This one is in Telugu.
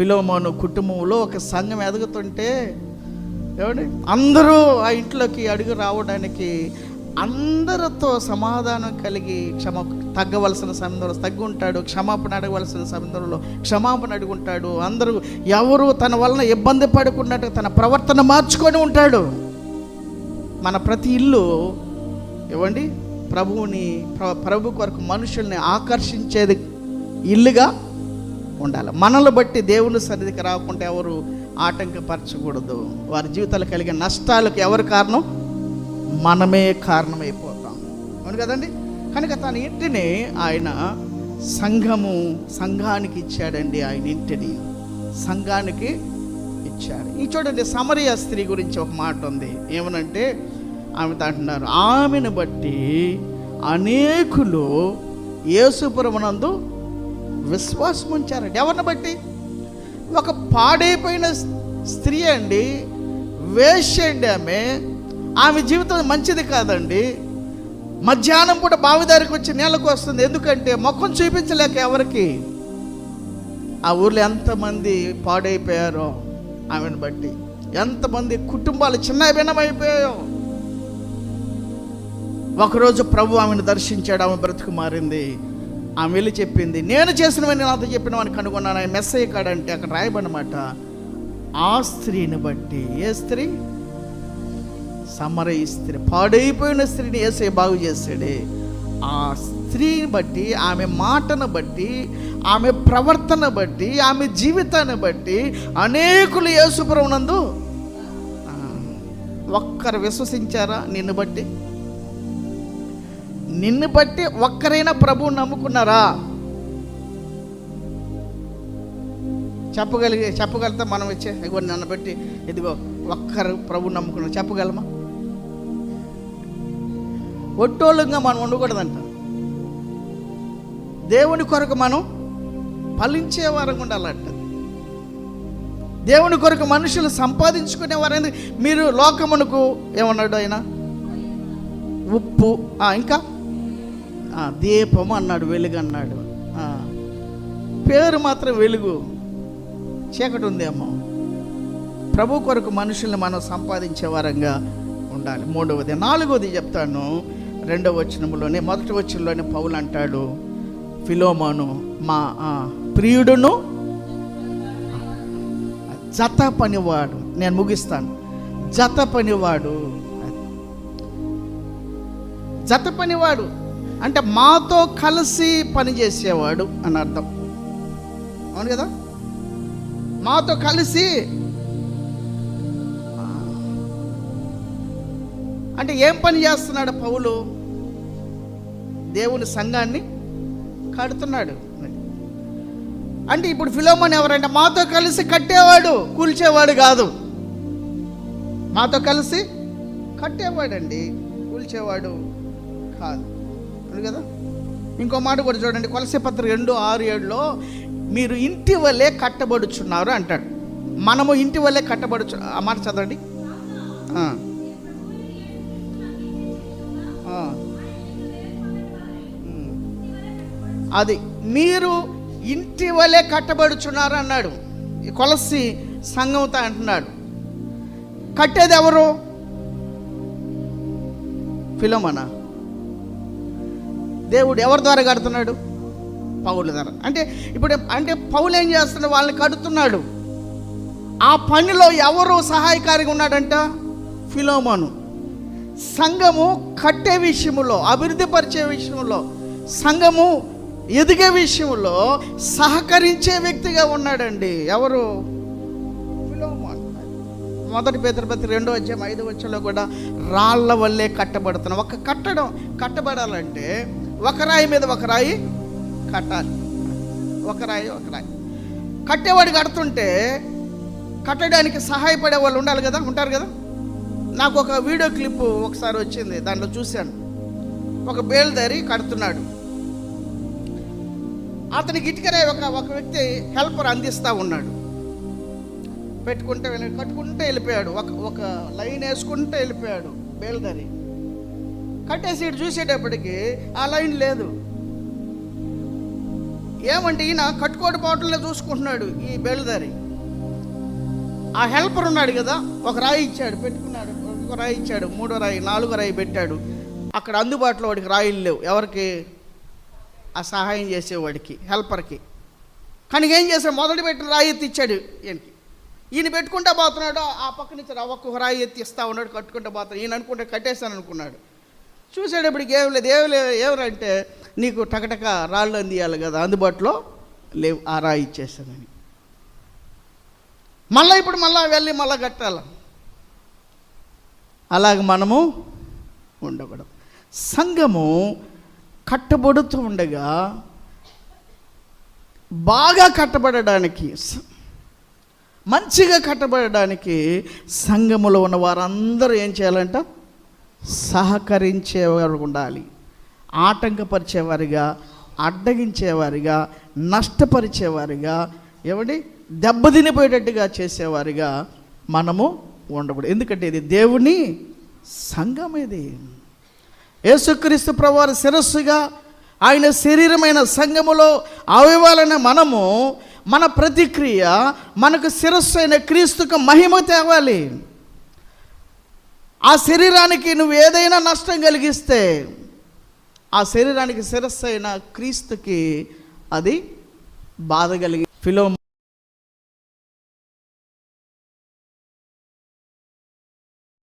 ఫిలోమోను కుటుంబంలో ఒక సంఘం ఎదుగుతుంటే ఏమండి? అందరూ ఆ ఇంట్లోకి అడుగు రావడానికి అందరితో సమాధానం కలిగి క్షమ తగ్గవలసిన సమయంలో తగ్గి ఉంటాడు క్షమాపణ అడగవలసిన సమయంలో క్షమాపణ అడుగుంటాడు. అందరూ ఎవరు తన వలన ఇబ్బంది పడుకున్నట్టు తన ప్రవర్తన మార్చుకొని ఉంటాడు. మన ప్రతి ఇల్లు ఇవ్వండి ప్రభువుని ప్ర- ప్రభు కొరకు మనుషుల్ని ఆకర్షించేది ఇల్లుగా ఉండాలి. మనల్ని బట్టి దేవుని సన్నిధికి రాకుండా ఎవరు ఆటంకపరచకూడదు. వారి జీవితాలు కలిగే నష్టాలకు ఎవరు కారణం? మనమే కారణమైపోతాం. అవును కదండి? కనుక తన ఇంటిని ఆయన సంఘము సంఘానికి ఇచ్చాడండి ఆయన ఇంటిని. సంఘానికి ఇచ్చాడు. ఈ చూడండి సమరయ స్త్రీ గురించి ఒక మాట ఉంది. ఏమనంటే ఆమె అంటున్నారు ఆమెను బట్టి అనేకులు యేసుపురమునందు విశ్వాసం ఉంచారండి ఎవరిని బట్టి? ఒక పాడైపోయిన స్త్రీ అండి వేశ్య అండి ఆమె. ఆమె జీవితం మంచిది కాదండి. మధ్యాహ్నం పూట బావిదారికి వచ్చి నీళ్ళకు వస్తుంది. ఎందుకంటే ముఖం చూపించలేక ఎవరికి? ఆ ఊర్లో ఎంతమంది పాడైపోయారో ఆమెను బట్టి. ఎంతమంది కుటుంబాలు చిన్న భిన్నమైపోయాయో. ఒకరోజు ప్రభు ఆమెను దర్శించాడు. ఆమె బ్రతుకు మారింది. ఆమె వెళ్ళి చెప్పింది నేను చేసినవన్నీ నాతో చెప్పిన వాడిని కనుగొన్నాను. ఆయన మెస్ కాడంటే అక్కడ రాయబడనమాట ఆ స్త్రీని బట్టి ఏ స్త్రీ? సమరయ స్త్రీ పాడైపోయిన స్త్రీని ఏసై బాగు చేశాడే. ఆ స్త్రీని బట్టి ఆమె మాటను బట్టి ఆమె ప్రవర్తన బట్టి ఆమె జీవితాన్ని బట్టి అనేకులు యేసుప్రభునందు నందు ఒక్కరు విశ్వసించారా నిన్ను బట్టి? నిన్ను బట్టి ఒక్కరైనా ప్రభువు నమ్ముకున్నారా? చెప్పగలిగే చెప్పగలుగుతా మనం ఇచ్చే ఇగో నన్ను బట్టి ఇదిగో ఒక్కరు ప్రభు నమ్ముకున్నారు. చెప్పగలమా? ఒట్టోళ్ళంగా మనం ఉండకూడదంట. దేవుని కొరకు మనం ఫలించే వారంగా ఉండాలంట. దేవుని కొరకు మనుషులు సంపాదించుకునే వారైంది మీరు లోకమునకు ఏమన్నాడు ఆయన? ఉప్పు. ఇంకా? దీపము అన్నాడు వెలుగు అన్నాడు. పేరు మాత్రం వెలుగు. చీకటి ఉందేమో. ప్రభు కొరకు మనుషుల్ని మనం సంపాదించే వారంగా ఉండాలి. మూడవది నాలుగవది చెప్తాను. రెండవ వచనంలోనే మొదటి వచనంలోనే పౌలు అంటాడు ఫిలోమాను మా ప్రియుడును జత పనివాడు. నేను ముగిస్తాను. జత పనివాడు. జత పనివాడు. అంటే మాతో కలిసి పనిచేసేవాడు అని అర్థం. అవును కదా? మాతో కలిసి అంటే ఏం పని చేస్తున్నాడు పౌలు? దేవుని సంఘాన్ని కడుతున్నాడు. అంటే ఇప్పుడు ఫిలోమన్ ఎవరంటే మాతో కలిసి కట్టేవాడు కూల్చేవాడు కాదు. మాతో కలిసి కట్టేవాడండి కూల్చేవాడు కాదు. కదా? ఇంకో మాట కూడా చూడండి. కొలసి పత్ర రెండు ఆరు ఏడులో మీరు ఇంటి వల్లే కట్టబడుచున్నారు అంటాడు. మనము ఇంటి వల్లే కట్టబడుచు ఆ మాట చదవండి. అది మీరు ఇంటి వలె కట్టబడుచున్నారు అన్నాడు. కొలసి సంఘంతో అంటున్నాడు. కట్టేది ఎవరు? ఫిలోమనా? దేవుడు ఎవరి ద్వారా కడుతున్నాడు? పౌల ద్వారా. అంటే ఇప్పుడు అంటే పౌలు ఏం చేస్తున్నాడు? వాళ్ళని కడుతున్నాడు. ఆ పనిలో ఎవరు సహాయకారిగా ఉన్నాడంట? ఫిలోమోను. సంఘము కట్టే విషయంలో అభివృద్ధి పరిచే విషయంలో సంఘము ఎదిగే విషయంలో సహకరించే వ్యక్తిగా ఉన్నాడండి. ఎవరు? మొదటి పేదపతి రెండో అధ్యాయం ఐదో వచ్చంలో కూడా రాళ్ళ వల్లే కట్టబడుతున్నాం ఒక కట్టడం కట్టబడాలంటే ఒక రాయి మీద ఒక రాయి కట్టాలి. ఒక రాయి ఒక రాయి. కట్టేవాడు కడుతుంటే కట్టడానికి సహాయపడే వాళ్ళు ఉండాలి కదా? ఉంటారు కదా? నాకు ఒక వీడియో క్లిప్ ఒకసారి వచ్చింది దాంట్లో చూశాను. ఒక బేల్దారి కడుతున్నాడు. అతనికి ఇటుకనే ఒక ఒక వ్యక్తి హెల్పర్ అందిస్తూ ఉన్నాడు. పెట్టుకుంటే కట్టుకుంటే వెళ్ళిపోయాడు. ఒక ఒక లైన్ వేసుకుంటే వెళ్ళిపోయాడు బేల్దారి. కట్టేసి ఇటు చూసేటప్పటికి ఆ లైన్ లేదు. ఏమంటే ఈయన కట్టుకోటి బాటల్లో చూసుకుంటున్నాడు ఈ బెల్దారి. ఆ హెల్పర్ ఉన్నాడు కదా ఒక రాయి ఇచ్చాడు పెట్టుకున్నాడు ఒక రాయి ఇచ్చాడు మూడో రాయి నాలుగో రాయి పెట్టాడు. అక్కడ అందుబాటులో వాడికి రాయిలు లేవు. ఎవరికి? ఆ సహాయం చేసేవాడికి హెల్పర్కి. కానీ ఏం చేశాడు? మొదటి పెట్టిన రాయి ఎత్తి ఇచ్చాడు ఈయనకి. ఈయన పెట్టుకుంటా పోతున్నాడు ఆ పక్క నుంచి రా- ఒక్కొక్క రాయి ఎత్తి ఇస్తా ఉన్నాడు కట్టుకుంటా పోతున్నాడు. ఈయన అనుకుంటే కట్టేస్తాను అనుకున్నాడు చూసేటప్పటికి ఏం లేదు ఏం లేవు ఎవరంటే నీకు టకటక రాళ్ళు అందియాలి కదా అందుబాటులో లేవు ఆ రాయి ఇచ్చేస్తానని. మళ్ళీ ఇప్పుడు మళ్ళీ వెళ్ళి మళ్ళీ కట్టాలి? అలాగ మనము ఉండకూడదు. సంఘము కట్టబడుతూ ఉండగా బాగా కట్టబడడానికి మంచిగా కట్టబడడానికి సంఘములో ఉన్న వారందరూ ఏం చేయాలంట? సహకరించేవారు ఉండాలి ఆటంకపరిచేవారిగా అడ్డగించేవారిగా నష్టపరిచేవారిగా ఏమండి? దెబ్బతినిపోయేటట్టుగా చేసేవారిగా మనము ఉండకూడదు. ఎందుకంటే ఇది దేవుని సంఘం ఇది. యేసుక్రీస్తు ప్రభువారి శిరస్సుగా ఆయన శరీరమైన సంఘములో అవయవాలైన మనము మన ప్రతిక్రియ మనకు శిరస్సు అయిన క్రీస్తుకు మహిమ తేవాలి. ఆ శరీరానికి నువ్వు ఏదైనా నష్టం కలిగిస్తే ఆ శరీరానికి శిరస్సు అయిన క్రీస్తుకి అది బాధ కలిగి ఫిలో